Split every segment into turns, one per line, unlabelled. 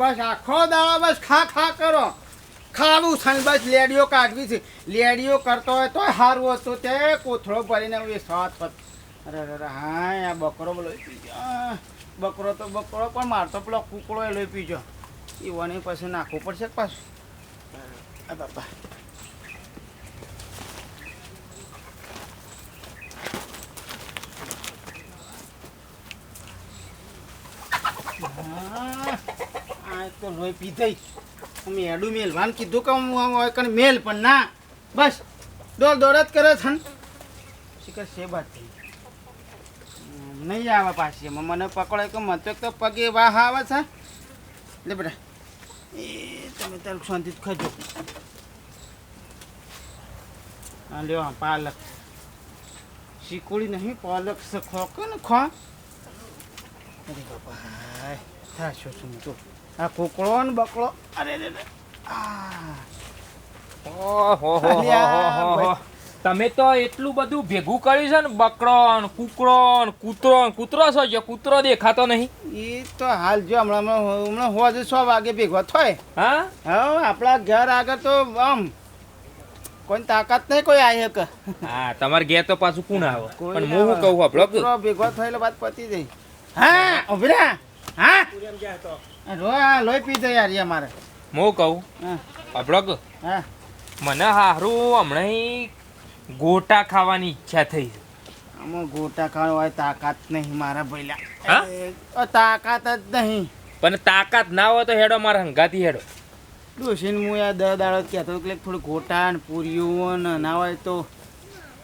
બસ આખો દાડો બસ ખા ખા કરો. ખાવું છે બસ લેડીઓ કાઢવી છે. લેડીઓ કરતો હોય તો સારું હતું. તે કોથળો ભરીને એ સાત અરે અરે હા આ બકરો બોલો બકરો તો બકરો પણ મારતો પેલો કુકડો એ લઈ પીજો વણી પછી નાખવું પડશે પાછું? આ બાપા. હા, આ તો લોહી પીધી અમે એડું વાન કીધું કે હું કણ મેલ પણ ના. બસ દોડ દોડ જ કરે છે શીખર છે બાત થઈ. નહીં આવે પાછી એમાં. મને પકડે કે મને તો પગે વાહ આવે છે. લે બેટા. એ, તમે તારું શાંતિ ખજો. હા લ્યો પાલક. શીકોડી નહીં, પાલક ખો કે ને ખો. અરે બાપા થાય શું શું તો આ કુકડો ને બકડો અરે રે રે આ.
તમે તો એટલું બધું ભેગું કર્યું છે ને બકરો ને કૂતરો કૂતરો છો જો કૂતરો દેખાતો નહીં.
એ તો હાલ જો હમણાં હમણાં હોજ સો વાગે ભેગો થાય.
હા?
હા આપણા ઘર આગળ તો આમ કોઈ તાકાત નહીં કોઈ આવી હક.
હા તમારે ઘેર તો પાછું કોણ આવે? પણ હું શું કહું આપણો
ભેગો થયેલો વાત પતી જાય. હા ઉભરા હા? રો આ લોહી પી જાય યાર એ મારે
હું કહું?
હા.
આપણો
હા.
મને હારું હમણાં ગોટા ખાવાની ઈચ્છા થઈ.
આમાં ગોટા ખાવા હોય તાકાત નહીં મારા ભઈલા.
હા?
તાકાત જ નહીં.
પણ તાકાત ના હોય તો હેડો મારા હંગાથી હેડો.
ડોસીન હું યાર દર દાડો કહેતો હતો કે થોડું ગોટા ને પૂરીઓ ને ના હોય તો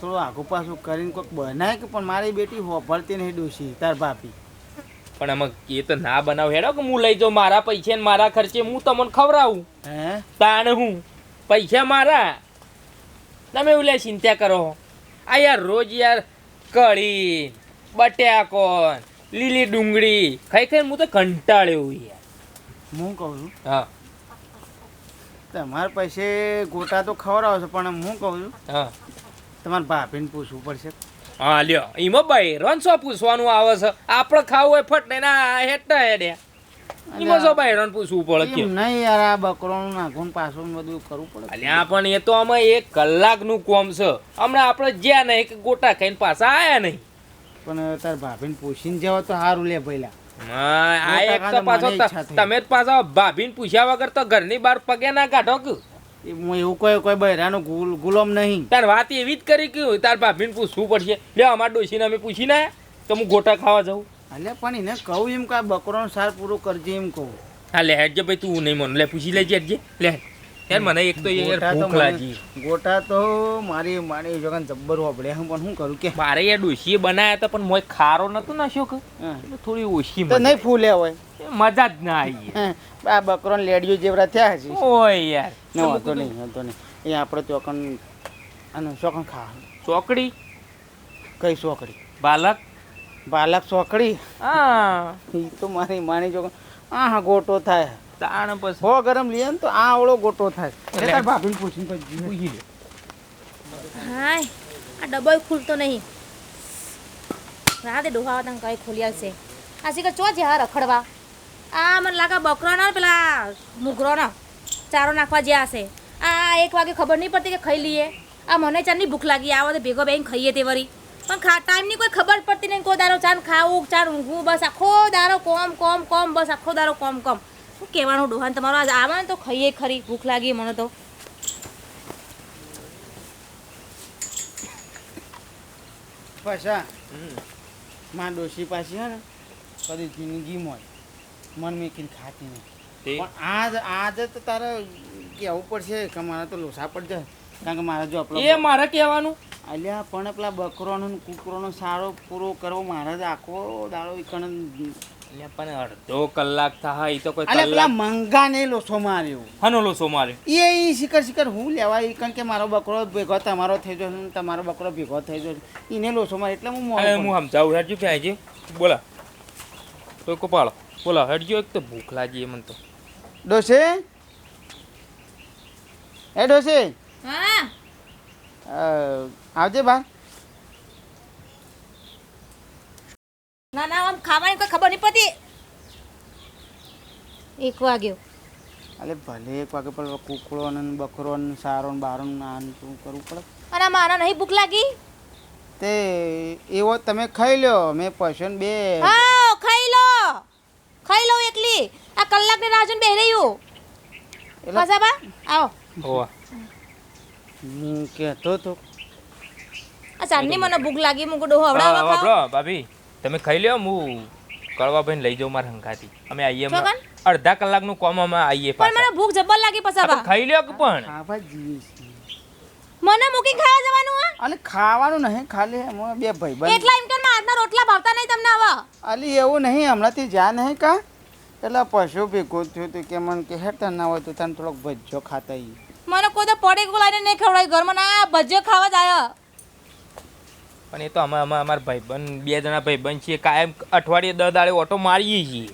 થોડું આગું પાછું કરીને કોઈક બનાય કે પણ મારી બેટી હોભળતી નહીં ડોસી તાર ભાભી.
પણ આમાં એ તો ના બનાવ. હેડો કે હું લઈ જાઉં મારા પૈસા ને મારા ખર્ચે હું તમને ખવડાવું.
હે?
તાણ હું. પૈસા મારા. તમે એવું લે ચિંતા કરો. આ યાર રોજ યાર કઢી બટાકો લીલી ડુંગળી. ખાઈ ખાઈ હું તો કંટાળ્યો યાર.
હું કહું છું?
હા.
તમારા પૈસે ગોટા તો ખવડાવશે પણ હું કહું છું
હા.
તમારા ભાભીને પૂછવું પડશે.
હા લ્યો. એમાં ભાઈ રન શું પૂછવાનું આવે છે. આપણે ખાવું હોય ફટ ને ના હેઠા હેડે. એમાં શું ભાઈ રન પૂછવું પડે કે
નહીં યાર આ બકરોનું નાખું પાછું બધું કરવું પડે.
અલ્યા પણ એ તો આમાં એક કલાકનું કોમ છે. હમણાં આપણે જ્યાં નહીં કે ગોટા ખાઈને પાછા આયા નહીં.
પણ તાર ભાભીને પૂછીને જાવ તો સારું લે પહેલા
હા, આ એક તો પાછો. તમે જ પાછો ભાભીને પૂછ્યા વગર તો ઘરની બહાર પગે ના કાઢો કે?
હું એવું કોઈ કોઈ બહેરાનો ગુલ ગુલામ નહીં.
તાર વાત એવી જ કરી કે તાર ભાભીને પૂછવું પડશે. લે અમારા ડોશીને અમે પૂછીને ના તો હું ગોટા ખાવા જાઉં.
અલે પણ એને કહું એમ કે આ બકરોનો સાર પૂરો કરજે એમ કહું.
હા લે હેડજે ભાઈ તું નહીં મને. લે પૂછી લેજે હેડજે. લે યાર મને એક તો યાર
ગોટા
ભૂખ લાગી.
ગોટા તો મારી મારી જગન જબ્બર વાપડે હું પણ શું કરું કે?
મારે યાર ડોશીએ બનાયા હતા પણ મોય ખારો નતો નાખ્યો કે. થોડી ઓછી
નહીં ફૂલે હોય.
મજા જ ના આવી
આ બકરો લેડીઓ જેવડા થયા છે
ઓય યાર.
ના વાંધો નહીં વાંધો નહીં. એ આપણે ચોકન અને ચોકન ખા
ચોકડી?
કઈ ચોકડી?
બાલક?
બાલક ચોકડી?
હા.
એ તો મારી માની ચોકન. આ હા ગોટો થાય.
તાણ પછી.
હો ગરમ લઈએ ને તો આ ઓળો ગોટો થાય. એટલે તાર ભાભીને પૂછીને પછી
પૂછી લે.
હાય આ ડબ્બો ખુલતો નહીં. રાતે ડોહાવા તને કઈ ખોલ્યા છે. આ શીખર ચો જ્યાં રખડવા? આ મને લાગે બકરો ના પેલા મુગરો ના. ચારો નાખવા જ્યાં હશે. આ એક વાગે ખબર નહીં પડતી કે ખાઈ લઈએ. આ મને ચારની ભૂખ લાગી. આ વખતે ભેગો બેન ખાઈએ તે વરી. પણ ખા ટાઈમની કોઈ ખબર પડતી નહીં કોઈ દારો ચાર ખાવું ચાર ઊંઘવું બસ આખો દારો કોમ કોમ કોમ બસ આખો દારો કોમ કોમ. શું કહેવાનું ડોહાન તમારો? આજ આવે ને તો ખાઈએ ખરી. ભૂખ લાગી મને તો.
પાછા. માં ડોશી પાછી હે ને કદી જિંદગી જ મન મેકીને ખાતી નહીં. પણ આજ આજ તો તારે કહેવું પડશે કે મારે તો લોસા પડ જાય. કારણ કે મારે જો
એ મારે કહેવાનું?
અલ્યા પણ પેલા બકરોનો ને કૂકરોનો સારો પૂરો કરવો મારે જ આખો દાડો ઈકણ
એટલે પણ અડધો કલાક થાય એ તો કોઈ
અલ્યા પેલા
મંગા
મંગાને લોસો માર્યો.
હનો લોસો માર્યો?
એ એ શિખર શિખર હું લેવા કારણ કે મારો બકરો ભેગો તમારો થઈ જશે ને તમારો બકરો ભેગો થઈ જશે. એને લોસો મારે એટલે હું
હું સમજાવું હેડજો ક્યાં છે? બોલા. તો કપાળો. બોલા હેડજો એક તો ભૂખ લાગી એ મને તો.
ડોસે? એ ડોસે?
હા.
આવજે બા.
ના ના આમ ખાવાની કોઈ ખબર નહીં પડતી. એક વાગ્યો.
અલે ભલે એક વાગે પણ કુકડો ને બકરો ને સારો ને બારો ને આ શું કરવું પડે?
અને મારા નહીં ભૂખ લાગી.
તે એવો તમે ખાઈ લ્યો મેં પૈસા ને બે.
હા. ખાઈ લઉં એકલી. આ કલાકની રાહ જોઈને બેહી રહ્યું
એટલે
પસાબા આવો.
ઓવા
હું કહેતો તો
આ ચાંદની મને ભૂખ લાગી મૂકું ડોહો હવડાવવા ખાવ.
ભાભી તમે ખાઈ લ્યો હું ભાઈ લઈ જાઉં મારા હંકાથી અમે આવીએ અડધા કલાક કલાકનું કોમ અમે આવીએ
પણ મને ભૂખ જબર લાગી પસાબા
ખાઈ લ્યો પણ?
મને મૂકી ખાવા જવાનું આ
અલે ખાવાનું નહીં ખાલી બે ભાઈ
એટલા એમ કે રોટલા ભાવતા નહીં તમને હવે?
અલી એવું નહીં હમણાંથી જા નહીં કા? એટલે પશુ ભેગું થયું હતું કે મને કે હેઠ ના હોય તો તને થોડોક ભજ્જો ખાતા ઈ
મને કોઈ તો પડે લાઈને નહીં ખવડાવી ઘરમાં ના ભજ્જો ખાવા જ આયા.
પણ એ તો અમે અમે અમારા ભાઈબંધ બે જણા ભાઈબંધ છીએ કાયમ અઠવાડિયે દસ દાડે ઓટો મારીએ છીએ.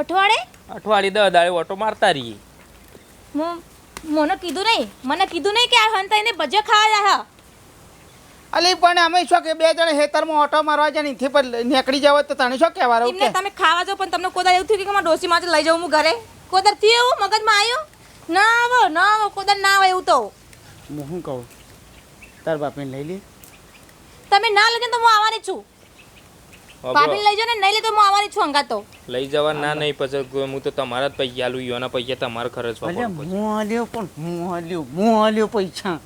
અઠવાડે
અઠવાડિયે દસ દાડે ઓટો મારતા રહીએ.
મને કીધું નહીં મને કીધું નહીં કે આ હંતાઈને ભજ્જો ખાવા જ આયા.
અલી પણ અમે શું કે બે જણા હેતરમાં ઓટો મારવા જાય ને પર નીકળી જાવ તો તને શું કહેવા રહું કે?
તમે ખાવા જાવ પણ તમને કોદાર એવું થયું કે મારા ડોસીમાં લઈ જાઉં હું ઘરે. કોદારથી એવું? મગજમાં આવ્યું? ના આવો ના આવો કોદાર ના આવે એવું તો.
હું શું કહું? તાર બાપને લઈ લે.
તમે ના લઈ તો હું આવવાની જ છું ભાભીને લઈ જાવ ને નહીં લે તો હું આવવાની જ છું અંગા તો
લઈ જવા ના નહીં પછી હું તો તમારા જ પૈસા લઉં યોના પૈસા તમારે ખર્ચવા પડે
હું હાલ્યો પણ હું હાલ્યો હું હાલ્યો પૈસા.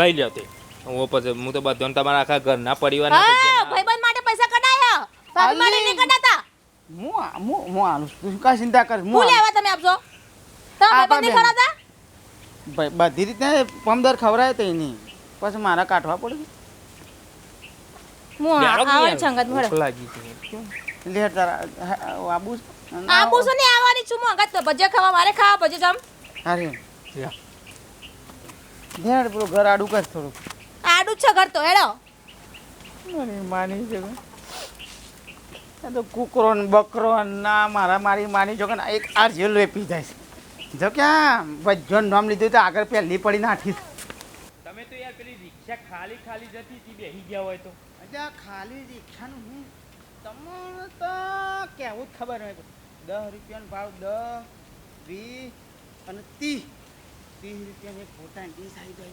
લઈ લ્યો તે. હું પછી હું તો બધો તમારા આખા ઘરના પરિવારના
હા ભાઈબંધ માટે પૈસા કઢાયા ભાભી માટે નહીં કઢાતા.
હું હું હું આલું. તું કાંઈ ચિંતા કર હું
લેવા તમે આપજો તમે ભાઈબંધ ખરાતા
ભાઈ બધી રીતે પમદર ખવરાય તો નહીં પછી મારા કાઢવા પડે.
હું
કે?
છું મળે
લાગી
લે તારા હા, આબુ છે?
આ પૂછો ને આવવાની છું હું. તો ભજીયા ખાવા મારે ખાવા ભજીયા જમ.
અરે
યા.
ધ્યાન પેલું ઘર આડું કર થોડું
આડું છે ઘર તો હેડો.
માની છે આ તો કૂકરો ને બકરો ના મારા મારી માની જો એક આ જેલ વેપી જાય છે. જો ક્યાં ભજ્જોનું નામ લીધું તો આગળ પહેલી પડી નાખી
તમે તો યાર પેલી રિક્ષા ખાલી ખાલી જતી હતી બેહી ગયા હોય તો.
અચ્છા ખાલી રિક્ષાનું હું? તમને તો કેવું જ ખબર હોય. દસ રૂપિયાનો ભાવ દસ વીસ અને ત્રીસ. ત્રીસ રૂપિયાની એક ફોટા ડીસ આવી ગઈ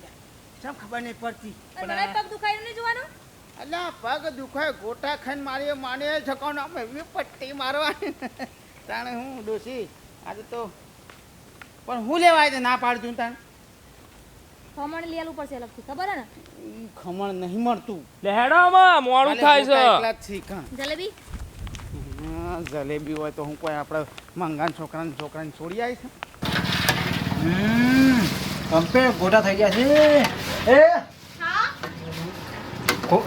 સમ ખબર નહીં પડતી?
મને પગ દુખાયું નહીં જોવાનું?
અલ્યા પગ દુખાય ગોટા ખાઈને મારી માને છકાવનો અમે એવી પટ્ટી મારવાની. તાણે હું ડોસી આજે તો પણ હું લેવા આવી ના પાડતું તાણ?
ખમણ લઈ આલું પડશે અલગથી ખબર હે ને?
ખમણ નહીં મળતું.
લે હેડોમાં મોડું થાય છે.
એકલા
જલેબી?
જલેબી હોય તો હું કોઈ આપણે મંગાન છોકરાને છોકરાને છોડી આવી છે
હમ કંપે ગોટા થઈ ગયા છે. એ?
હા?
કો-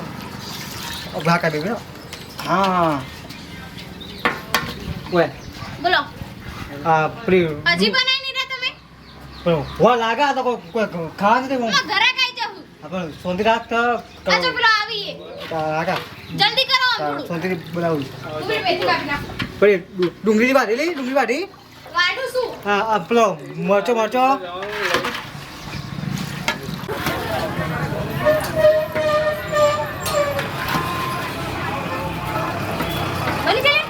ઓ, ભા કાઢી બેનો હા. ઓય.
બોલો.
આ પેલી
હજી બનાવી નહીં રહ્યા તમે?
પેલો વા લાગા તો કોઈ ખાવા નથી હું.
ઘરે કઈ જાઉં?
પેલો સોંતી રાત તો.
આ જો પેલો આવીએ.
લાગા
જલ્દી કરો
સોંતી બોલાવું
ડુંગળી મેથી કાપી નાખો.
ડુ- ડુંગળી વાટી લી? ડુંગળી વાટી?
વાઢું શું?
હા આ પેલો મરચો મરચો
બની જાય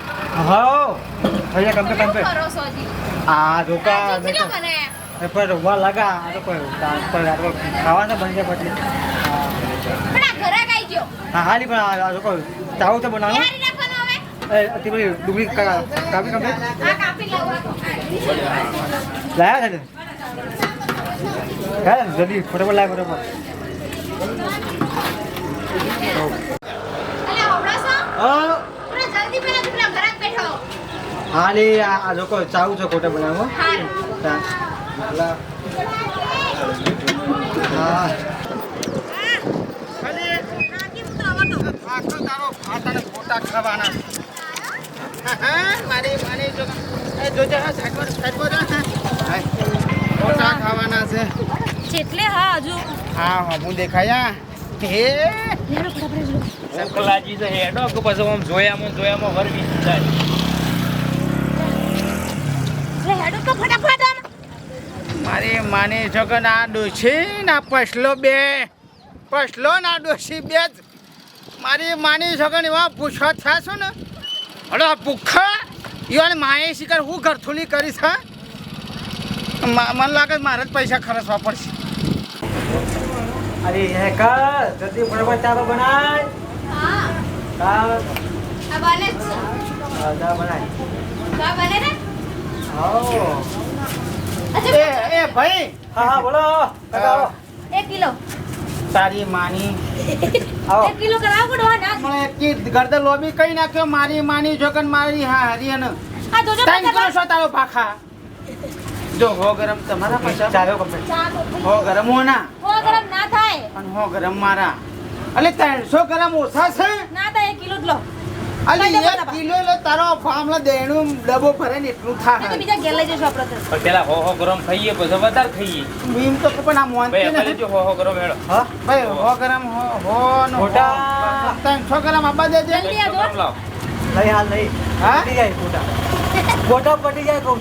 હા.
અહીંયા કંપે કંપે
આ ધોકા એ પણ વા લાગા. આ તો કોઈ આ તો ખાવાના બની જાય પછી.
પણ આ ઘરે કઈ ગયો.
હા હાલી પણ આ- લોકો ચાવું તો બનાવો. એ અતિ બધી ડુંગળી કાપી કંપે.
આ કાપી લાવો.
લાયા છે હા હે જલ્દી ફટાફટ લાય ફટાફટ. હા
થોડા જલ્દી પેલા પેલા ઘરે જ બેઠો
હાલી આ આ લોકો ચાવું છે ખોટા બનાવો. તા. હા.
તો તો
અને ખાવાના હા, હા હા. છે
જેટલે હા હજુ.
હા હા હું દેખાયા. હે.
ફટાફટ
છે હેડો કે પછી આમ જોયામાં જોયામાં વરવી જાય
લે હેડો તો ફટાફટ
મારી માની છો કે ના ડોશી ના પછલો બે. પછલો ના ડોશી બે મારી માની છો કે એવા પૂછો છો ને? અરે ભૂખા ઈવાને માએ શિકાર હું ઘરથુલી કરીશ હા? મન લાગે મારે જ પૈસા ખર્ચવા પડશે.
અરે હે કર જલ્દી બરાબર ચાલો બનાય.
હા. બને છે.
હા, બનાય.
બને ને?
એ એ ભાઈ.
હા હા બોલો. કાકા આવો
એક કિલો.
તારી માની.
આવો
એક કિલો કરાવો કે ના.
મને કી ગરદે લોબી કઈ નાખ્યો મારી માની જોગન મારી હા હરિયન
આ જોજો
ટાઈમ કરો છો તારો ભાખા. જો હો ગરમ તમારા પૈસા
ચાલો કમ્પ્લીટ
ચા તો થઈ
હો ગરમ હો ના.
હો ગરમ ના થાય.
અને હો ગરમ મારા. એટલે ત્રણસો ગરમ ઓછા છે?
ના થાય એક કિલો જ લો.
અલે એક કિલો એટલે તારો ફાર્મલા દેણું ડબો ભરે ને એટલું
નહીં તો બીજા ઘેર લઈ આપણે તો.
પેલા હો હો ગરમ ખાઈએ પછી વધારે ખાઈએ.
મીમ તો પણ આ
ભાઈ
મોનતી ને
જો હો હો ગરમ હેડો
હા
ભાઈ હો ગરમ હો હો ને.
મોટા.
ત્રણસો ગ્રામ આબા
જલ્દી
લાવ.
હાલ નહીં
હા?
પટી જાય ગોટા પટી જાય કહું.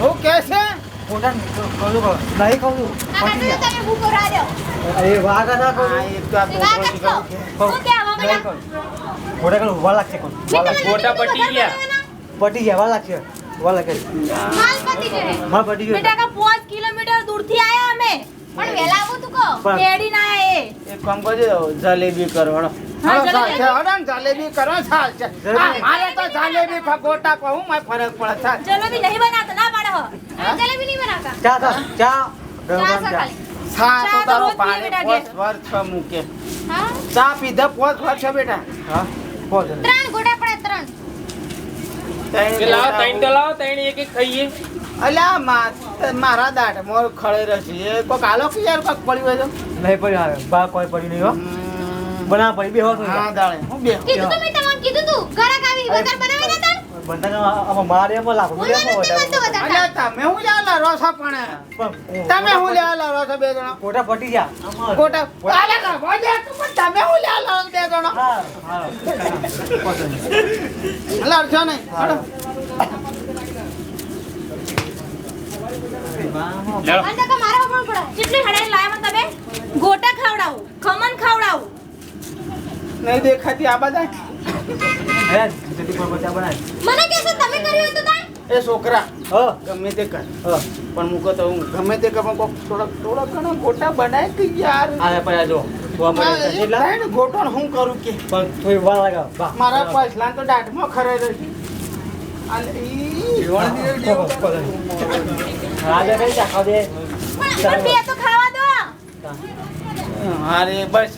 હું કે છે?
કહું છું કહું. નહીં કહું. છું
કાકા
પટી
જો
જાય.
તમે ભૂખો રાજો
અરે વાઘ ના કહું.
એ તો આ
તે વાગ જ
ગોગોળી
છો.
કહું કે.
ગોટા કહું વા લાગશે કોણ?
ગોટા પટી ગયા.
પટી ગયા વાલા છે વાલા લાગે.
માલ પટી ગયો.
માલ પટી ગયો.
બેટા કા 5 કિલોમીટર દૂરથી આયા અમે? પણ વેલા આવો તું કો
પણ-
ના એ.
એક કામ કરજો જલેબી કરો હળો
હા, જલેબી.
કરો ચાલશે
જલેબી.
મારે તો જલેબી ફગોટા કહું મારે ફરક પડે ચાલ.
જલેબી નહીં બનાતા ના પાડો જલેબી નહીં બનાતા
ચા ચા.
ચા
ચા.
ખાલી.
સા
ચા
તો તારો પાણી
બેટા
પોસ
ઘેર.
વર છ મૂકે.
હા?
ચા પીધા પોત વર છે બેટા.
હા. પોત.
ત્રણ ગોટા પડે ત્રણ.
લાવો ત્રણ તો લાવ તૈણ એક એક ખાઈએ.
અલ્યા મા- મારા દાઢ મોર ખળે રહેશે. એ કોક આલો કે યાર કોક પડી હોય તો?
નહીં પડી આવે. બા કોઈ પડી નહીં હો. બના પડી બે હો તો
હા દાડે. હું બે
કીધું તો મેં તમને કીધું તું. ઘરે આવી
અરે.
બનાવી ના
ગોટા પટી જા આમાં
ખોટા અલ્યા લડવા દે તું પણ? તમે હું લેવા લડો છો બે જણા?
હા હા પસંદ.
લડશો નહીં. હળો.
લેડો
અને કાકા મારા ઉપર પડે. કેટલી હડાઈ લાયા મને તમે? ગોટા ખવડાવું ખમણ ખવડાવું.
નહીં દેખાતી આ બધા?
હે જલ્દી પર બચા બનાય.
મને કહેશો તમે કર્યું હોય તો
એ છોકરા
હ.
ગમે તે કર.
હ.
પણ મૂકો તો હું. ગમે તે કર પણ કોક થોડા થોડા ઘણા ગોટા બનાય કે યાર?
આ પર જો.
ગોટો હું કરું કે?
પણ થોડી વાર લાગે.
મારા પછલા તો દાઢમાં ખરે રહી. અને ઈ
રાજા કઈ જા ખાવ દે.
પણ પણ બે તો ખાવા દો.
અરે બસ.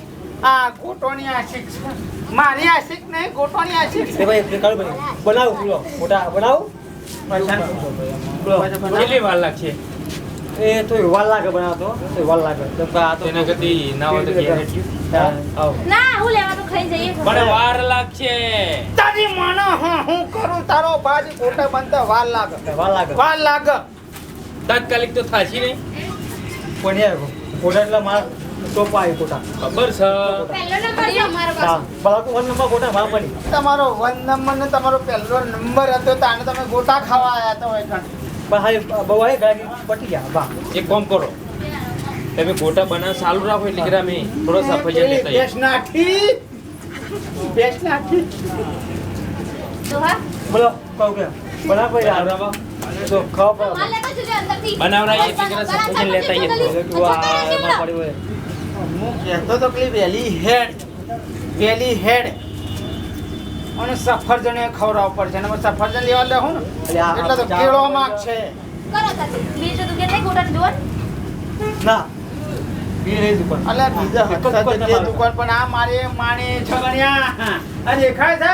આ ગોટોની આ છે. મારી આશિક નહીં ગોટોની
આ
છે.
ભાઈ ભાઈ. બનાવું પૂરો મોટા બનાવું.
કેટલી વાર લાગશે?
એ તો વાર લાગે બનાવતો. તો વાર લાગે. તો આ તો
એના કરતી ના હોય તો ઘેર હેડજો.
હા, આવો
ના હું લેવા તો ખાઈ જઈએ.
પણ વાર લાગશે.
તારી માનો હું કરું? તારો બાજી ગોટા બનતા વાર લાગે.
વાર લાગે.
વાર લાગે.
તાત્કાલિક તો થાશી નહીં.
પણ યાર એટલે મારા આવી કોટા
ખબર છે.
પહેલો નંબર છે અમારો
હા બરાબર વન નંબર કોટા મારા પડી.
તમારો વન નંબર ને તમારો પહેલો નંબર હતો તાને તમે ગોટા ખાવા આયા હતા હોય કણ
પણ હા બહુ આવી ગાડી પટી ગયા બા.
એક કામ કરો. તમે ગોટા બનાવ ચાલુ રાખો એટલે કે અમે થોડો સફરજન લેતા આવીએ.
બેસ નાખી. બેસ નાખી.
તો હા.
બોલો કહું કે બના પડી
બનાવરાવો.
તો ખાવ
માલ લેતા જજો અંદરથી.
બનાવરાઈએ એટલે કે સફરજન લેતા આવીએ.
હું કહેતો તો પેલી વહેલી હેડ વેલી હેડ. અને સફરજન એ ખવડાવ પડશે અને સફરજન લેવા દે હું
અરે
એટલે તો કેળો માગ છે.
બીજું તું કે નહીં જોન
ના. દુકાન.
પણ આ મારે માણે છગણ્યા. આ દેખાય છે?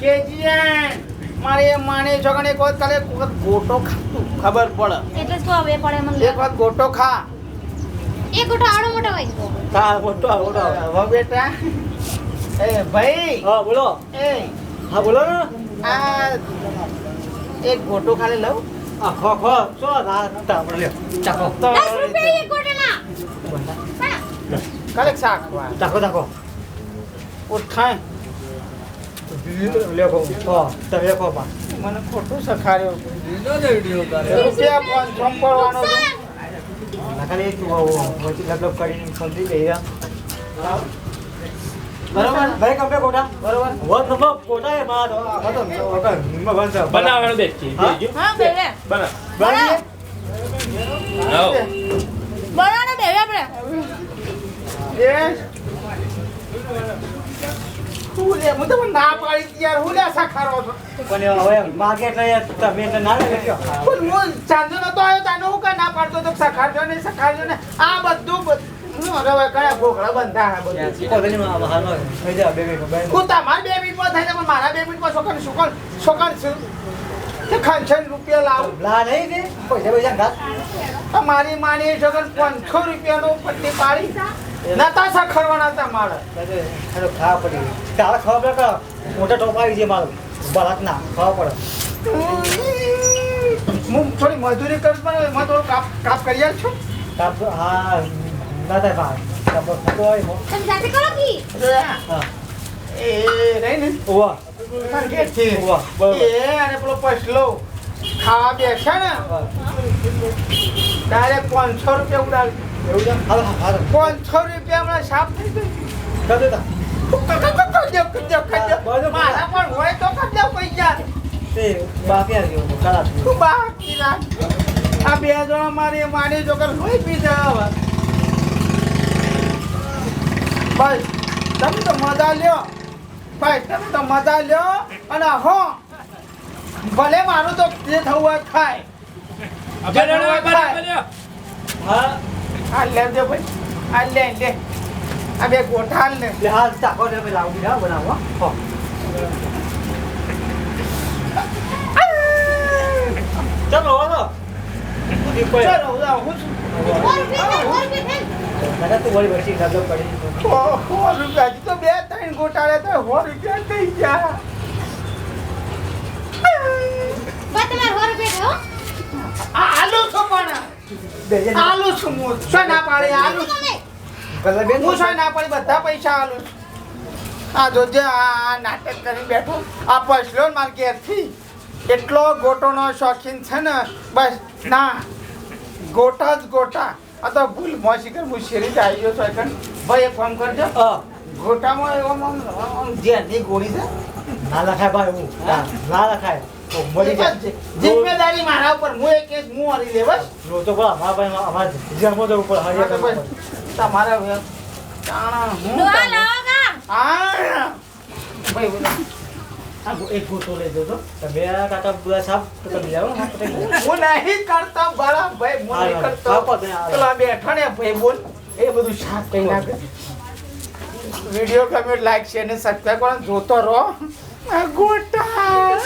કેજીએન મારે માણે છગણ વખત કાલે ગોટો ખાતું ખબર પડે.
એટલે હવે પડે મને
એક વખત ગોટો ખા.
એક ગોટા આવડો મોટો હોય.
હા મોટો મોટો.
હવે બેટા. એ ભાઈ.
હા બોલો.
એ.
હા બોલો ને.
આ એક ગોટો ખાલી લઉં.
આ ખો ખો. ચો ના તા આપણે લ્યો. ચાખો.
તો
રૂપિયા એક ગોટાના
કાલે
ચાખો
ઉઠાય મને ખોટું રૂપિયા પડવાનો
તું વચ્ચે લગલગ કરીને સમજી ગઈ હા?
બરોબર?
ભાઈ કમ્પે કોટા
બરોબર.
કોટા એ
બાદ દેખ.
હા?
આપણે
હું લે હું તમને ના પાડી યાર હું લે સખારો છો?
પણ હવે માગે એટલે તમે ના
પણ હું ચાંદો નતો આવ્યો તાનો હું ના પાડતો તો સખાડજો ને સખાડજો ને? આ બધું હવે કયા ઘોઘરા બંધા. બધું હું તમારા બે મિનિટમાં થાય છે પણ મારા બે મિનિટમાં છોકરા છોકર છોકર તે ખંચન રૂપિયા લાવું.
લા નહીં ને પૈસા પૈસા
મારી માની છોકર પાંચસો રૂપિયાનો પટ્ટી પાડી. નતા સખડવાના હતા મારે
હેલો ખાવા પડી. તારે ખબર પડે મોટા ટોપ આવી જાય મારું. બરાક ના ખાવા પડે.
હું થોડી મજૂરી કરું પણ થોડું કાપ કાપ કરી આલ છું.
કાપ હા ના થાય ભાઈ. તાપ થતો હોય
તમે જાતે કરો કી?
હા.
એ રહી ને
ઓવા
મારા ઘેરથી.
ઓવા
એ અને પેલો પછલો. ખાવા બેસે ને. ડાયરેક્ટ પાંચસો રૂપિયા ઉડાડ
એવું છે હાલો હાલો
પાંચસો રૂપિયા હમણાં સાફ થઈ ગઈ
કર દેતા.
મારા પણ હોય તો કરી દઉં પૈસા.
બાકી
બાકી રાખ આ બે જણા મારી જોકર લોહી પી જાય હવે. ભાઈ તમે તો મજા લ્યો. ભાઈ તમે તો મજા લ્યો. અને હો ભલે મારું તો જે થવું હોય ખાય. જે થવું હોય થાય.
હા.
આ લેજો ભાઈ. આ લે લે. આ બે ગોઠા હાલ ને.
એટલે હાલ ચાકો ને પેલા આવું ના બનાવો હો. ચાલો હાલો.
ચલો જાઓ, હું છું. બે ત્રણ ગોટાળે તો સો રૂપિયા થઈ ગયા.
તમારે સો રૂપિયા
આ આલુ છું પણ. આલુ છું હું શું ના પાડે આલુ હું શું ના પાડી બધા પૈસા આલુ છું. આ જોજે આ આ નાટક કરી બેઠો આ પછલો માર ઘેરથી એટલો ગોટોનો શોખીન છે ને બસ ના ગોટા જ ગોટા. આ તો ભૂલ મોસી કર હું શેરી જ આવી ગયો છું એકણ. ભાઈ એક કામ કરજો. ગોટામાં એવો જેની ગોળી છે.
ના લખાય ભાઈ હું. ના લખાય. તો મરી જાય.
જિમ્મેદારી મારા ઉપર. હું એક કેસ હું હરી લે બસ
નો તો અમારા ભાઈ અમારા જન્મ તો ઉપર હરિયા
હા તો
કરવા
બસ. તમારા હવે તાણા હું
ડોહા
કરું?
લાવો
આ ભાઈ બોલો.
આ એક ગોટો લઈ જજો. તો બે કાકા બુરા સાપ તો તમે જાઓ ને.
હું નહીં કરતો ભાઈ હું નહીં કરતો.
હા, હા, હા.
પેલા બેઠા ને ભાઈ બોલ. એ બધું શાક કઈ નાખે. વીડિયો ગમે લાઈક શેર ને સબસ્ક્રાઈબ કરો જોતો રહો. ગોટા.